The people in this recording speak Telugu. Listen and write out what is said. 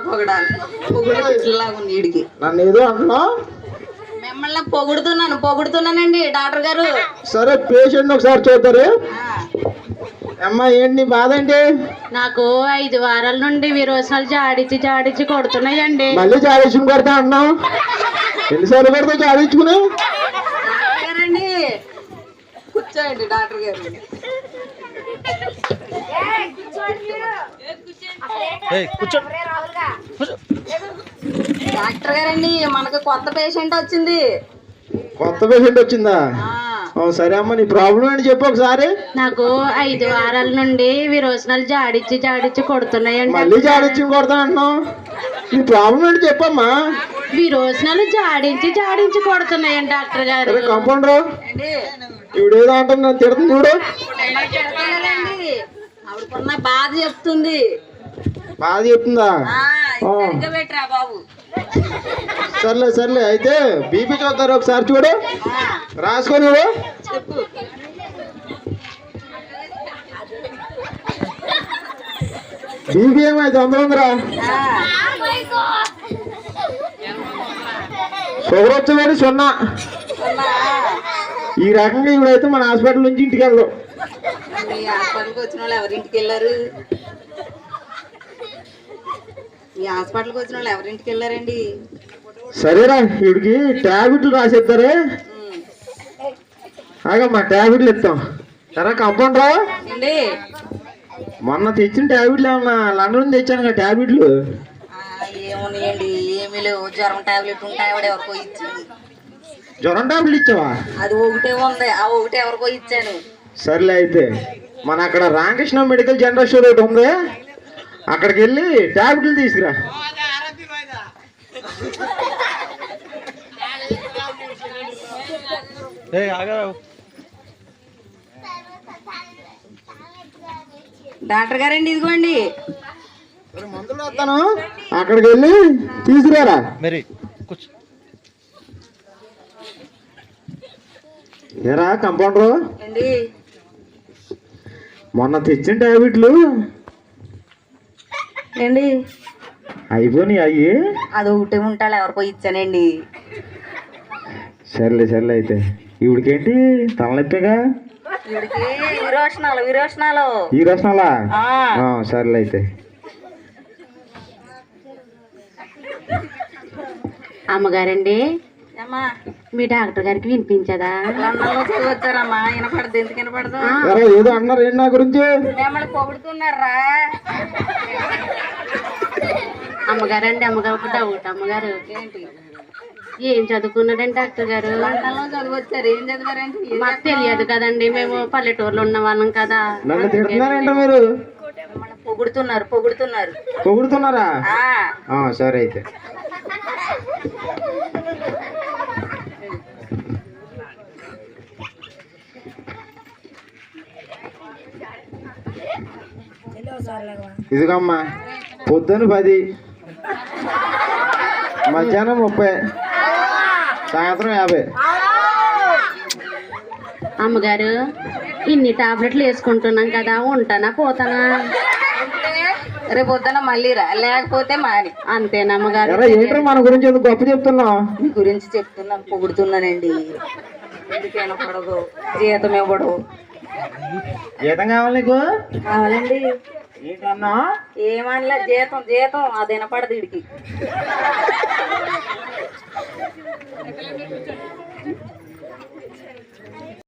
పొగడాలి పొగుడు ఉంది వీడికి నన్ను ఏదో అంటున్నావు మిమ్మల్ని పొగుడుతున్నాను పొగుడుతున్నానండి డాక్టర్ గారు. సరే పేషెంట్ ఒకసారి చూద్దారు. ఆ, అమ్మా ఏంటి బాధ ఏంటి? నాకు ఐదు వారాల నుండి విరోచనాలు జాడించి జాడించి కొడుతున్నాయండి. మళ్ళీ చాడించుకుని కొడతా అంటున్నావు? ఎన్నిసార్లు డాక్టర్ గారండి. కూర్చోండి డాక్టర్ గారు. డాక్టర్ గారండి మనకు కొత్త పేషెంట్ వచ్చింది. కొత్త పేషెంట్ వచ్చిందా? సరే అమ్మా నీ ప్రాబ్లం ఏంటి చెప్పు ఒకసారి. నాకు ఐదు వారాల నుండి విరోచనాలు జాడించి జాడించి కొడుతున్నాయండి. మళ్ళీ చాడించుకుని కొడతా అంటున్నావు? నీ ప్రాబ్లం ఏంటి చెప్పమ్మా. విరోచనాలు జాడించి జాడించి కొడుతున్నాయండి డాక్టర్ గారు. కంపౌండర్ ఇవిడేదో అంటుంది నన్ను తిడుతుంది చూడు. బాధ చెప్తుంది. బాధ చెప్తుందా? పెట్టరా బాబు. సర్లే సర్లే అయితే బీపీ చూద్దారు ఒకసారి చూడు. రాసుకొని. చెప్పు. బీపీ ఏమైతే వంద ఉందిరా ఆ, షుగర్ వచ్చేవాడు సున్నా? ఈ రకంగా ఇవిడైతే మన హాస్పిటల్ నుంచి ఇంటికి వెళ్దాం మీ హాస్పిటల్కి వచ్చిన వాళ్ళు ఎవరింటికి వెళ్ళారు? మీ హాస్పిటల్కి వచ్చిన వాళ్ళు ఎవరింటికి వెళ్ళారండి? సరేరా వీడికి టాబ్లెట్లు రాసేస్తారే. ఆగమ్మా టాబ్లెట్లు ఇస్తాం సరే కంపౌండరా ఏండి మొన్న తెచ్చిన టాబ్లెట్లు ఏమన్నా లండన్ తెచ్చాను కదా టాబ్లెట్లు? ఆ, ఏమున్నాయండి? ఏమీ లేవు. జ్వరం టాబ్లెట్ ఉంటాయి ఆవిడ ఎవరికో ఇచ్చింది. జ్వరం టాబ్లెట్ ఇచ్చావా? అది ఒకటే ఉంది. ఆ ఒకటే ఎవరికో ఇచ్చాను. సర్లే అయితే మన అక్కడ రామకృష్ణ మెడికల్ జనరల్ స్టోర్ ఒకటి ఉంది అక్కడికి వెళ్ళి టాబ్లెట్లు తీసుకురా. డాక్టర్ గారండి ఇదిగోండి. మందులు వస్తాను అక్కడికి వెళ్ళి తీసుకురారా? మరి ఏరా కంపౌండరు మొన్న తెచ్చిన టాబ్లెట్లు? ఏండి? అయిపోయినాయి అయ్యి? అది ఒకటే ఉంటాడు ఎవరికో ఇచ్చానండి. సర్లే సర్లే అయితే. ఇవిడికేంటి తలనొప్పిగా? విరోచనాలు విరోచనాలు. ఈ ఆ, సర్లే అయితే. అమ్మగారండి మీ డాక్టర్ గారికి వినిపించదా? లండన్లో చదివచ్చారమ్మా వినపడదు. ఎందుకు వినపడదు? ఏదో అన్నారు ఏంటి నా గురించి? మిమ్మల్ని పొగుడుతున్నారా? అమ్మగారండి అమ్మగారు ఒక డౌట్ అమ్మగారు ఏంటి? ఏం చదువుకున్నాడండి డాక్టర్ గారు? లండన్లో చదివచ్చారు. ఏం చదివారండి? మాకు తెలియదు కదండి మేము పల్లెటూరులో ఉన్న వాళ్ళం కదా. నన్ను తిడుతున్నారేంటో మీరు? పొగుడుతున్నారు పొగుడుతున్నారు. పొగుడుతున్నారా? ఆ, ఆ, సరే అయితే. ఇదిగమ్మా పొద్దున పది మధ్యాహ్నం ముప్పై సాయంత్రం యాభై. అమ్మగారు ఇన్ని టాబ్లెట్లు వేసుకుంటున్నాం కదా ఉంటానా పోతానా? రేపు పొద్దున మళ్ళీ రా లేకపోతే మాని అంతేనా అమ్మగారు? ఏంట్రా మన గురించి ఎందుకు గొప్ప చెప్తున్నావు? మీ గురించి చెప్తున్నాను పొగుడుతున్నానండి. ఎందుకు వినపడదు జీతం ఇవ్వడు. జీతం కావాలి నీకు? కావాలండి. ఏమన్నా? జీతం జీతం అది వినపడదు వీడికి.